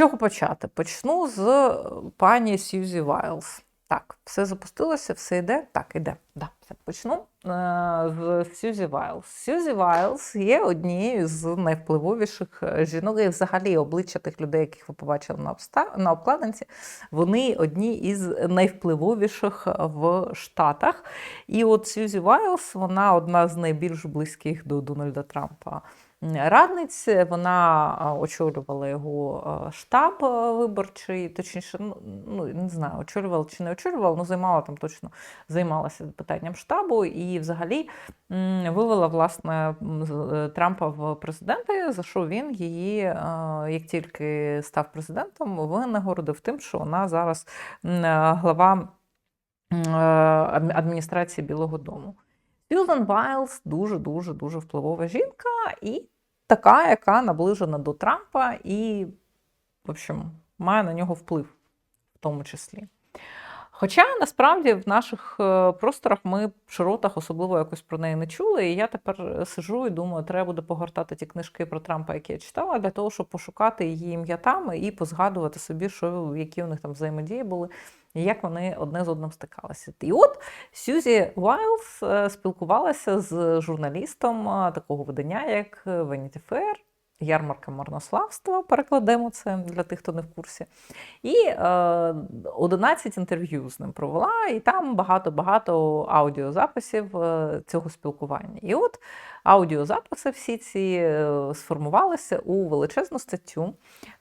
чого почати? Почну з е, пані Сьюзі Вайлз. Так, все запустилося, все йде. Так, іде. Да, все. Почну е, з Сьюзі Вайлз. Сьюзі Вайлз є однією з найвпливовіших е, жінок, і взагалі обличчя тих людей, яких ви побачили на, обста... на обкладинці, вони одні із найвпливовіших в Штатах. І от Сьюзі Вайлз, вона одна з найбільш близьких до Дональда Трампа радниць. Вона очолювала його штаб виборчий, точніше, ну, ну не знаю, очолювала чи не очолювала, але займала там точно займалася питанням штабу і взагалі вивела власне е, Трампа в президенти, за що він її, як тільки став президентом, винагородив тим, що вона зараз е, глава е, адм- адміністрації Білого Дому. Сьюзан Вайлз дуже дуже дуже впливова жінка і така, яка наближена до Трампа, і, в общем, має на нього вплив, в тому числі. Хоча насправді в наших е, просторах ми в широтах особливо якось про неї не чули. І я тепер сижу і думаю, треба буде погортати ті книжки про Трампа, які я читала, для того, щоб пошукати її ім'я там і позгадувати собі, що які у них там взаємодії були, і як вони одне з одним стикалися. І от Сюзі Вайлз е, спілкувалася з журналістом е, такого видання, як Vanity Fair, ярмарка марнославства, перекладемо це для тих, хто не в курсі. І е, 11 інтерв'ю з ним провела, і там багато-багато аудіозаписів е, цього спілкування. І от аудіозаписи всі ці е, сформувалися у величезну статтю,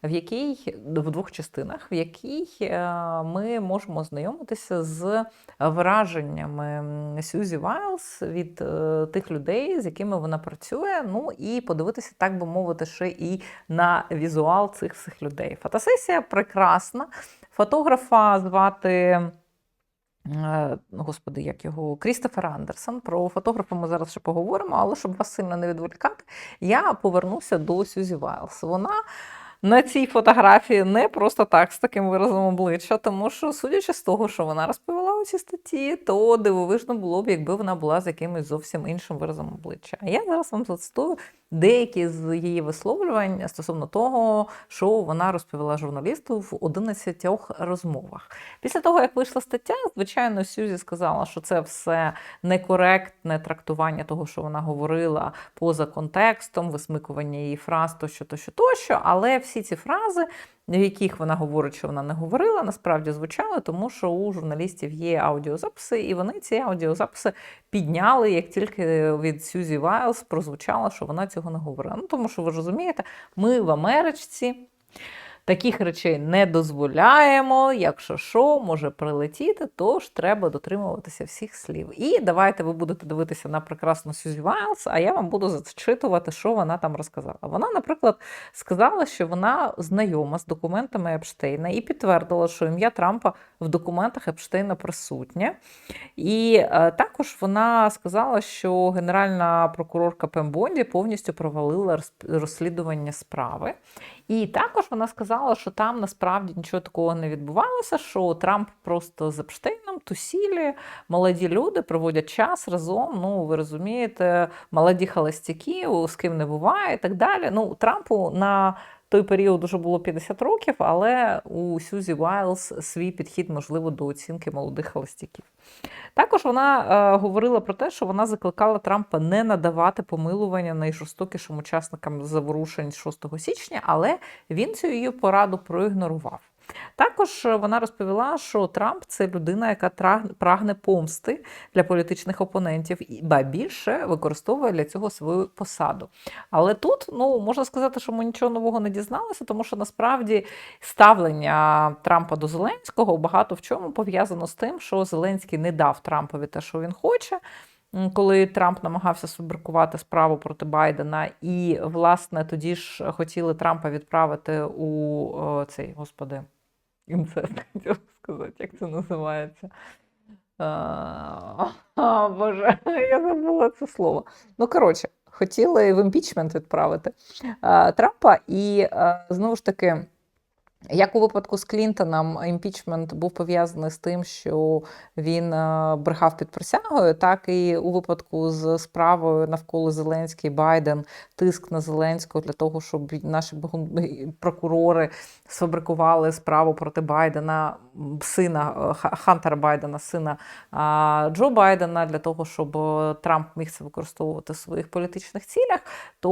в якій в двох частинах, в якій е, ми можемо ознайомитися з враженнями Сюзі Вайлз від е, тих людей, з якими вона працює. Ну і подивитися, так би мовити, ще і на візуал цих всіх людей. Фотосесія прекрасна. Фотографа звати. Е, Господи, як його Крістофер Андерсон. Про фотографа ми зараз ще поговоримо, але щоб вас сильно не відволікати, я повернуся до Сюзі Вайлз. Вона на цій фотографії не просто так з таким виразом обличчя, тому що, судячи з того, що вона розповіла у цій статті, то дивовижно було б, якби вона була з якимось зовсім іншим виразом обличчя. А я зараз вам зацитую деякі з її висловлювань стосовно того, що вона розповіла журналісту в 11 розмовах. Після того, як вийшла стаття, звичайно, Сюзі сказала, що це все некоректне трактування того, що вона говорила поза контекстом, висмикування її фраз тощо, тощо, тощо. Але всі ці фрази, в яких вона говорить, що вона не говорила, насправді звучали, тому що у журналістів є аудіозаписи, і вони ці аудіозаписи підняли, як тільки від Сюзі Вайлз прозвучало, що вона цього не говорила. Ну, тому що ви розумієте, ми в Америчці. Таких речей не дозволяємо. Якщо що, може прилетіти, тож треба дотримуватися всіх слів. І давайте ви будете дивитися на прекрасну Сюзі Вайлз, а я вам буду зачитувати, що вона там розказала. Вона, наприклад, сказала, що вона знайома з документами Епштейна і підтвердила, що ім'я Трампа в документах Епштейна присутнє. І е, також вона сказала, що генеральна прокурорка Пембонді повністю провалила розслідування справи. І також вона сказала, що там насправді нічого такого не відбувалося, що Трамп просто з Епштейном тусілі, молоді люди проводять час разом. Ну, ви розумієте, молоді холостяки, з ким не буває і так далі. Ну, Трампу на той період уже було 50 років, але у Сюзі Вайлз свій підхід, можливо, до оцінки молодих холостяків. Також вона е, говорила про те, що вона закликала Трампа не надавати помилування найжорстокішим учасникам заворушень 6 січня, але він цю її пораду проігнорував. Також е, вона розповіла, що Трамп це людина, яка прагне помсти для політичних опонентів, і ба більше використовує для цього свою посаду. Але тут ну можна сказати, що ми нічого нового не дізналися, тому що насправді ставлення Трампа до Зеленського багато в чому пов'язано з тим, що Зеленський не дав Трампові те, що він хоче. Коли Трамп намагався сфабрикувати справу проти Байдена, і власне тоді ж хотіли Трампа відправити у цей господи, інцест, хотіла сказати, як це називається. А, Боже, я забула це слово. Ну, коротше, хотіли в імпічмент відправити Трампа, і знову ж таки. Як у випадку з Клінтоном, імпічмент був пов'язаний з тим, що він е, брехав під присягою, так і у випадку з справою навколо Зеленський Байден, тиск на Зеленського для того, щоб наші прокурори сфабрикували справу проти Байдена, сина е, Ха- Хантера Байдена, сина Джо Байдена, для того, щоб Трамп міг це використовувати в своїх політичних цілях, то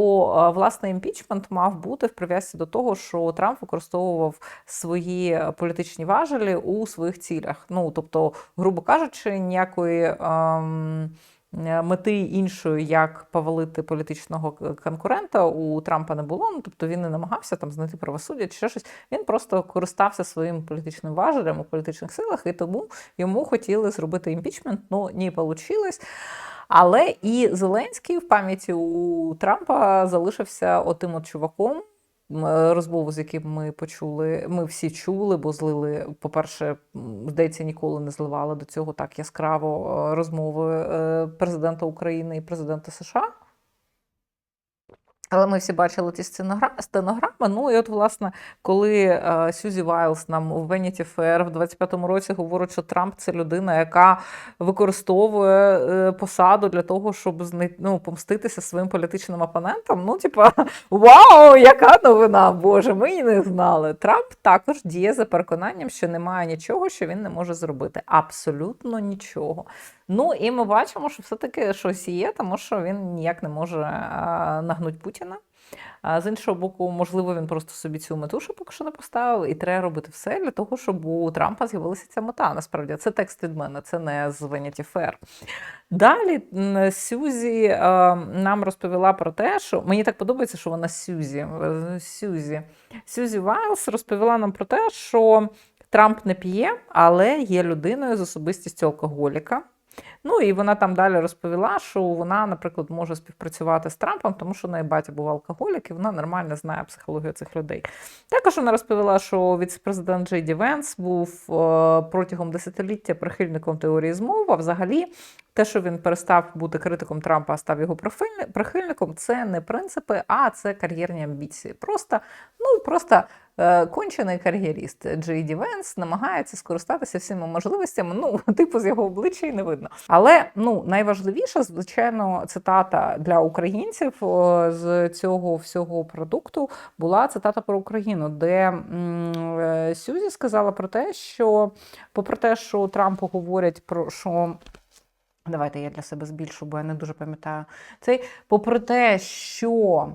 е, власне імпічмент мав бути в прив'язці до того, що Трамп використовував свої е, політичні важелі у своїх цілях. Ну тобто, грубо кажучи, ніякої. ем, е, Мети іншої, як повалити політичного конкурента, у Трампа не було. Ну тобто він не намагався там знайти правосуддя чи ще щось. Він просто користався своїм політичним важелем у політичних силах, і тому йому хотіли зробити імпічмент. Ну ні, вийшло. Але і Зеленський в пам'яті у Трампа залишився отим от чуваком. М, Розмову, з яким ми почули, ми всі чули, бо злили. По-перше, здається, ніколи не зливали до цього так яскраво е, розмови е, президента України і президента США. Але ми всі бачили ті стеногра- стенограми. Ну і от, власне, коли е, Сюзі Вайлс нам у Vanity Fair в 25-му році говорить, що Трамп це людина, яка використовує е, посаду для того, щоб ну, помститися своїм політичним опонентам. Ну, типа, вау, яка новина! Боже, ми і не знали. Трамп також діє за переконанням, що немає нічого, що він не може зробити. Абсолютно нічого. Ну і ми бачимо, що все-таки щось є, тому що він ніяк не може нагнути Путіна. А з іншого боку, можливо, він просто собі цю мету ще поки що не поставив, і треба робити все для того, щоб у Трампа з'явилася ця мета. Насправді це текст від мене, це не з Vanity Fair. Далі Сюзі е, нам розповіла про те, що мені так подобається, що вона Сюзі. е, Сюзі. Сюзі Вайлс розповіла нам про те, що Трамп не п'є, але є людиною з особистістю алкоголіка. Ну і вона там далі розповіла, що вона, наприклад, може співпрацювати з Трампом, тому що неї батя був алкоголік, і вона нормально знає психологію цих людей. Також вона розповіла, що віце-президент Джей Ді Венс був е, протягом десятиліття прихильником теорії змов, а взагалі. Те, що він перестав бути критиком Трампа, а став його прихильником, це не принципи, а це кар'єрні амбіції. Просто, ну просто кончений кар'єріст Джей Ді Венс намагається скористатися всіма можливостями. Ну, типу, з його обличчя й не видно. Але ну найважливіша, звичайно, цитата для українців з цього всього продукту була цитата про Україну, де е, Сюзі сказала про те, що, попри те, що Трампу говорять про що. Давайте я для себе збільшу, бо я не дуже пам'ятаю. Цей, попри те, що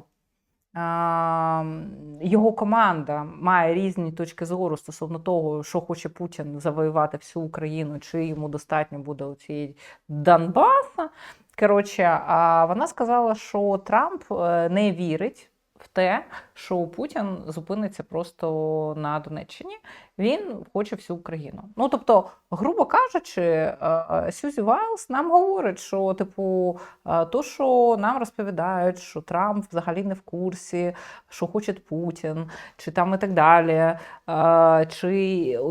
його команда має різні точки зору стосовно того, що хоче Путін завоювати всю Україну, чи йому достатньо буде у цієї Донбаса. Коротше, а вона сказала, що Трамп е, не вірить в те, що Путін зупиниться просто на Донеччині. Він хоче всю Україну. Ну тобто, грубо кажучи, е, е, Сюзі Вайлс нам говорить, що типу, е, то, що нам розповідають, що Трамп взагалі не в курсі, що хоче Путін, чи там і так далі, чи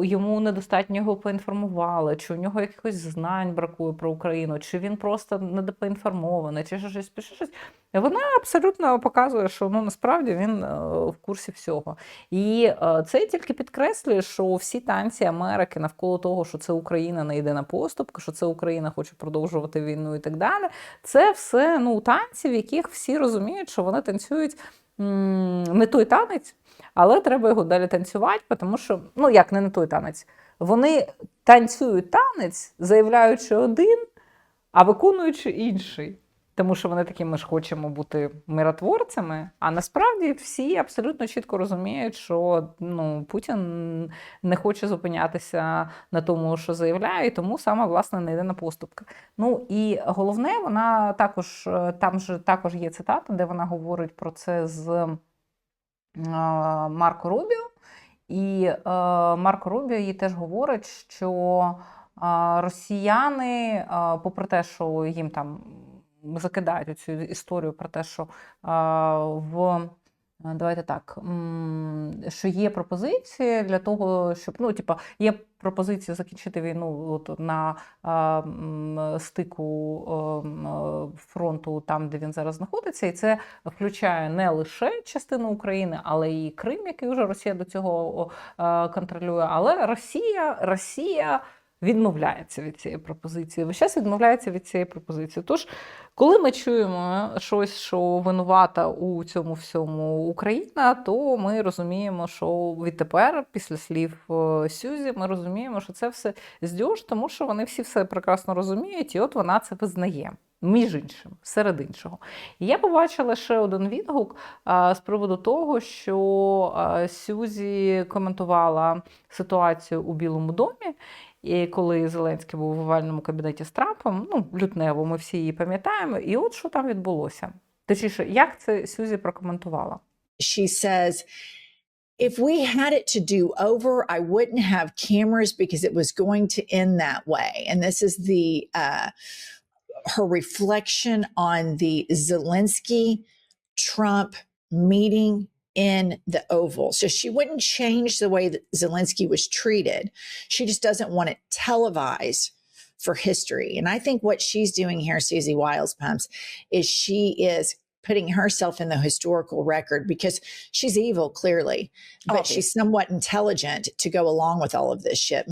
йому недостатньо його поінформували, чи у нього якихось знань бракує про Україну, чи він просто недопоінформований, чи щось ще щось. Вона абсолютно показує, що ну насправді він в курсі всього. І це тільки підкреслює, що всі танці Америки навколо того, що це Україна не йде на поступки, що це Україна хоче продовжувати війну і так далі. Це все ну танці, в яких всі розуміють, що вони танцюють не той танець, але треба його далі танцювати, тому що ну як не не той танець. Вони танцюють танець, заявляючи один, а виконуючи інший. Тому що вони такі, ми ж хочемо бути миротворцями. А насправді всі абсолютно чітко розуміють, що ну, Путін не хоче зупинятися на тому, що заявляє, і тому саме власне не йде на поступки. Ну і головне, вона також е, там же також є цитата, де вона говорить про це з е, Марко Рубіо. І е, Марко Рубіо їй теж говорить, що росіяни, попри те, що їм там закидають цю історію про те, що е, в Е, Давайте так, що є пропозиції для того, щоб ну, типа, є пропозиція закінчити війну от на а, стику е, фронту, там, де він зараз знаходиться, і це включає не лише частину України, але і Крим, який вже Росія до цього е, контролює. Але Росія, Росія відмовляється від цієї пропозиції. Весь час відмовляється від цієї пропозиції. Тож, коли ми чуємо щось, що винувата у цьому всьому Україна, то ми розуміємо, що відтепер, після слів е, Сюзі, ми розуміємо, що це все здьош, тому що вони всі все прекрасно розуміють, і от вона це визнає. Між іншим, серед іншого. Я побачила ще один відгук з приводу того, що Сюзі коментувала ситуацію у Білому домі, і коли Зеленський був в овальному кабінеті з Трампом, ну, лютнево, ми всі її пам'ятаємо, і от що там відбулося. Точніше, як це Сюзі прокоментувала? she says, if we had it to do over, I wouldn't have cameras because it was going to end that way. And this is the uh, her reflection on the Zelensky Trump meeting in the Oval. So she wouldn't change the way that Zelensky was treated. She just doesn't want it televised for history. And I think what she's doing here, Susie Wiles Pumps, is she is putting herself in the historical record because she's evil, clearly, but Obvious. she's somewhat intelligent to go along with all of this shit.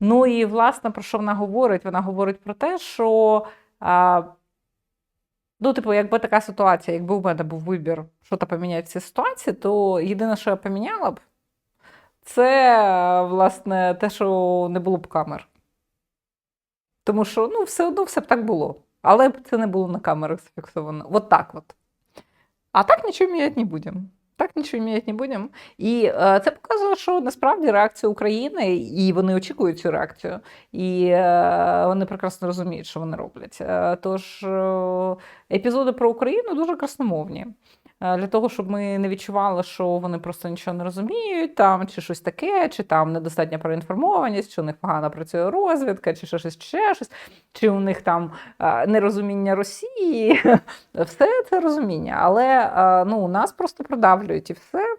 Ну і власне про що вона говорить? Вона говорить про те, що а, Ну, типу, якби така ситуація, якби у мене був вибір, що то поміняти в цій ситуації, то єдине, що я поміняла б, це власне те, що не було б камер. Тому що ну, все одно все б так було. Але це не було на камерах зафіксовано. От так от. А так нічого міняти не будемо. Так нічого міняти не будемо. І е, це показує, що насправді реакція України, і вони очікують цю реакцію, і е, вони прекрасно розуміють, що вони роблять. Е, тож епізоди про Україну дуже красномовні. Е, Для того, щоб ми не відчували, що вони просто нічого не розуміють, там чи щось таке, чи там недостатня проінформованість, чи у них погано працює розвідка, чи ще щось, ще щось, чи у них там е, нерозуміння Росії. Все це розуміння. Але е, ну, нас просто продавлюють і все.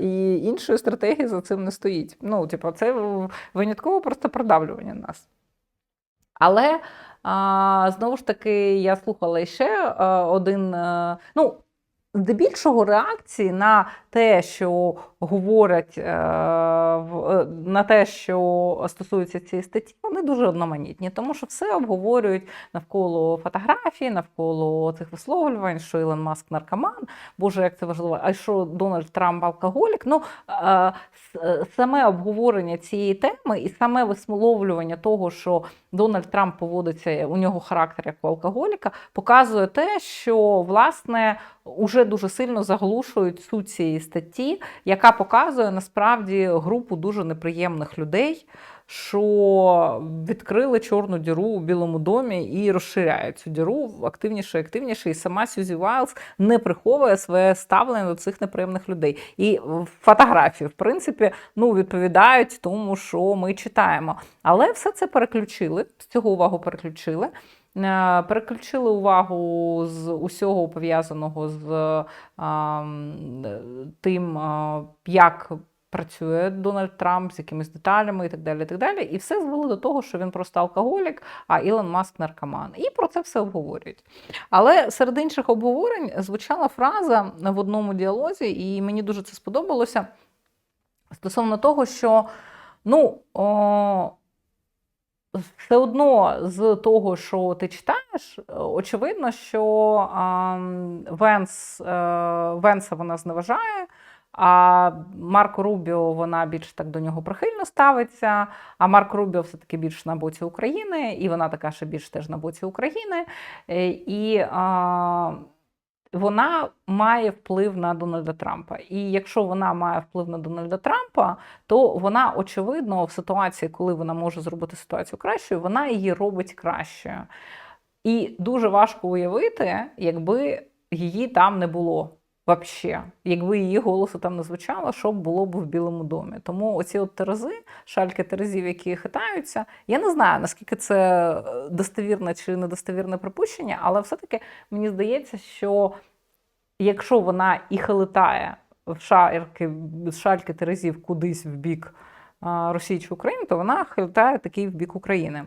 І іншої стратегії за цим не стоїть. Ну, типу, це винятково просто продавлювання нас. Але а, знову ж таки, я слухала ще один. ну, здебільшого реакції на те, що говорять, е, е, на те, що стосується цієї статті, вони дуже одноманітні, тому що все обговорюють навколо фотографій, навколо цих висловлювань, що Ілон Маск наркоман, Боже, як це важливо, а що Дональд Трамп алкоголік. Ну, е, саме обговорення цієї теми і саме висловлювання того, що Дональд Трамп поводиться, у нього характер як у алкоголіка, показує те, що власне уже дуже сильно заглушують суть цієї статті, яка показує насправді групу дуже неприємних людей. Що відкрили чорну діру у Білому домі і розширяють цю діру активніше і активніше. І сама Сюзі Вайлз не приховує своє ставлення до цих неприємних людей. І фотографії, в принципі, ну відповідають тому, що ми читаємо. Але все це переключили, з цього увагу переключили. Е, Переключили увагу з усього пов'язаного з а, е, тим, а, як працює Дональд Трамп з якимись деталями і так далі. І так далі. І все звели до того, що він просто алкоголік, а Ілон Маск наркоман. І про це все обговорюють. Але серед інших обговорень звучала фраза в одному діалозі, і мені дуже це сподобалося стосовно того, що ну. О, все одно з того, що ти читаєш, очевидно, що а, Венс, е, Венса вона зневажає, а Марко Рубіо вона більш так до нього прихильно ставиться. А Марко Рубіо все-таки більш на боці України, і вона така ще більш теж на боці України. Е, І а, вона має вплив на Дональда Трампа. І якщо вона має вплив на Дональда Трампа, то вона, очевидно, в ситуації, коли вона може зробити ситуацію кращою, вона її робить кращою. І дуже важко уявити, якби її там не було. Вообще, якби її голосу там не звучало, що було б в Білому домі. Тому оці от терези, шальки терезів, які хитаються, я не знаю, наскільки це е, достовірне чи недостовірне припущення, але все-таки мені здається, що якщо вона і хилитає в шальки, з шальки Терезів кудись в бік Росії чи України, то вона хилитає такий в бік України.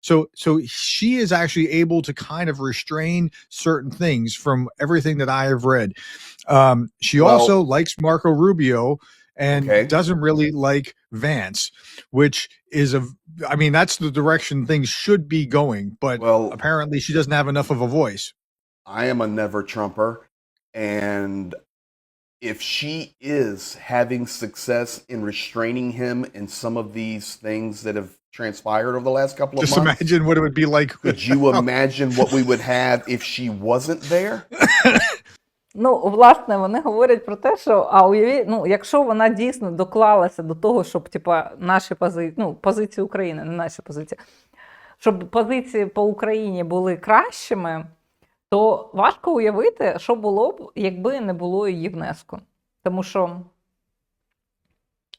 So so she is actually able to kind of restrain certain things from everything that I have read. Um, she Well- also likes Marco Rubio and Okay. doesn't really like Vance, which is a I mean that's the direction things should be going, but Well, apparently she doesn't have enough of a voice. I am a never Trumper, and if she is having success in restraining him in some of these things that have transpired over the last couple of Just months, imagine what it would be like. could you imagine what we would have if she wasn't there? Ну, власне, вони говорять про те, що а уяві, ну, якщо вона дійсно доклалася до того, щоб типа наші позиції, ну, позиції України, не наші позиції, щоб позиції по Україні були кращими, то важко уявити, що було б, якби не було її внеску. Тому що.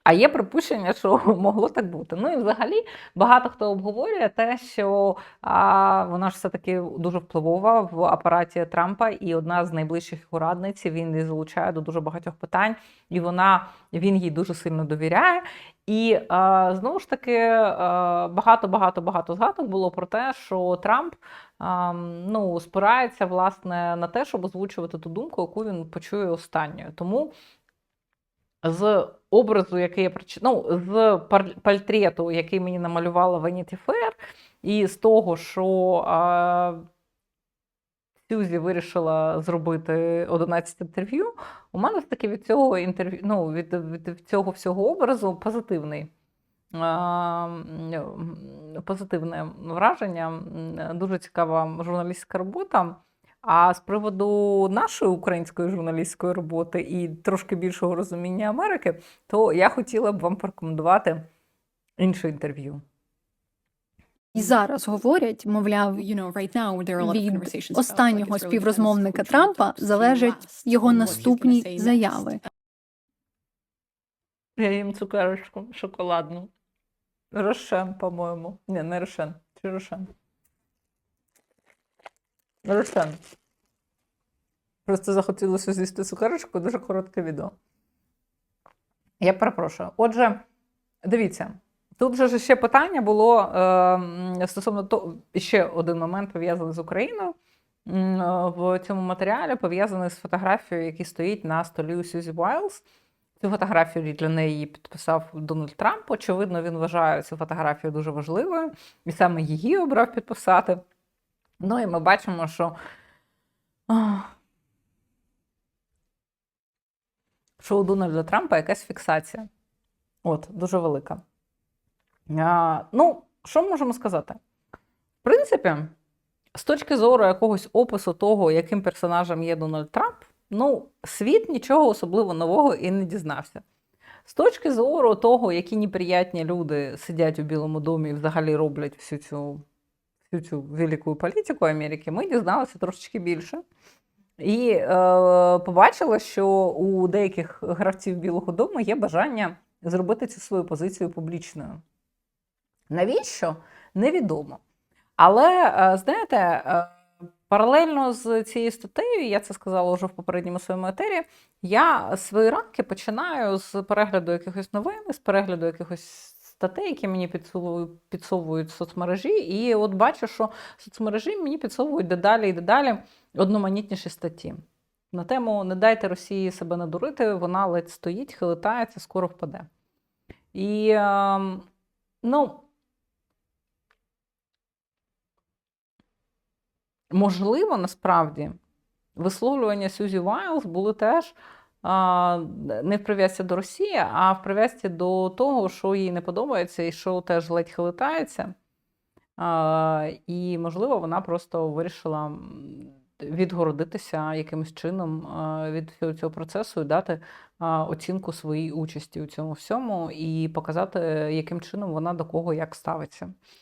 А є припущення, що могло так бути. Ну і взагалі багато хто обговорює те, що а, вона ж все-таки дуже впливова в апараті Трампа, і одна з найближчих його радниць. Він її залучає до дуже багатьох питань, і вона він їй дуже сильно довіряє. І а, знову ж таки багато багато багато згадок було про те, що Трамп ну, спирається власне на те, щоб озвучувати ту думку, яку він почує останньою. Тому з образу, який я проч... ну, з портрету, який мені намалювала Vanity Fair, і з того, що а, Сюзі вирішила зробити 11 інтерв'ю, у мене таки від цього інтерв'ю, ну, від, від цього всього образу позитивний. Позитивне враження, дуже цікава журналістська робота. А з приводу нашої української журналістської роботи і трошки більшого розуміння Америки, то я хотіла б вам порекомендувати інше інтерв'ю. І зараз говорять, мовляв, від останнього співрозмовника Трампа залежать його наступні заяви. Я їм цукерочку шоколадну. Рошен, по-моєму. Ні, не Рошен. Чи Рошен? Рошен. Просто захотілося з'їсти цукерочку, дуже коротке відео. Я перепрошую. Отже, дивіться, тут же ще питання було е, стосовно того, ще один момент пов'язаний з Україною. В цьому матеріалі пов'язаний з фотографією, яка стоїть на столі у Сюзі Уайлз. Цю фотографію для неї підписав Дональд Трамп. Очевидно, він вважає цю фотографію дуже важливою, і саме її обрав підписати. Ну і ми бачимо, що, що у Дональда Трампа якась фіксація. От, дуже велика. А, ну, що ми можемо сказати? В принципі, з точки зору якогось опису того, яким персонажем є Дональд Трамп, ну, світ нічого особливо нового і не дізнався. З точки зору того, які неприятні люди сидять у Білому домі і взагалі роблять всю цю, всю цю велику політику Америки, ми дізналися трошечки більше. І е, побачили, що у деяких гравців Білого Дому є бажання зробити цю свою позицію публічною. Навіщо? Невідомо. Але, е, знаєте, е, паралельно з цією статтею, я це сказала вже в попередньому своєму етері, я свої ранки починаю з перегляду якихось новин, з перегляду якихось статей, які мені підсовують, соцмережі. І от бачу, що соцмережі мені підсовують дедалі і дедалі одноманітніші статті. На тему Не дайте Росії себе надурити, вона ледь стоїть, хилитається, скоро впаде. І е, ну, можливо, насправді, висловлювання Сюзі Вайлз були теж не в прив'язці до Росії, а в прив'язці до того, що їй не подобається, і що теж ледь хилитається. І, можливо, вона просто вирішила відгородитися якимось чином від цього процесу і дати оцінку своїй участі у цьому всьому, і показати, яким чином вона до кого як ставиться.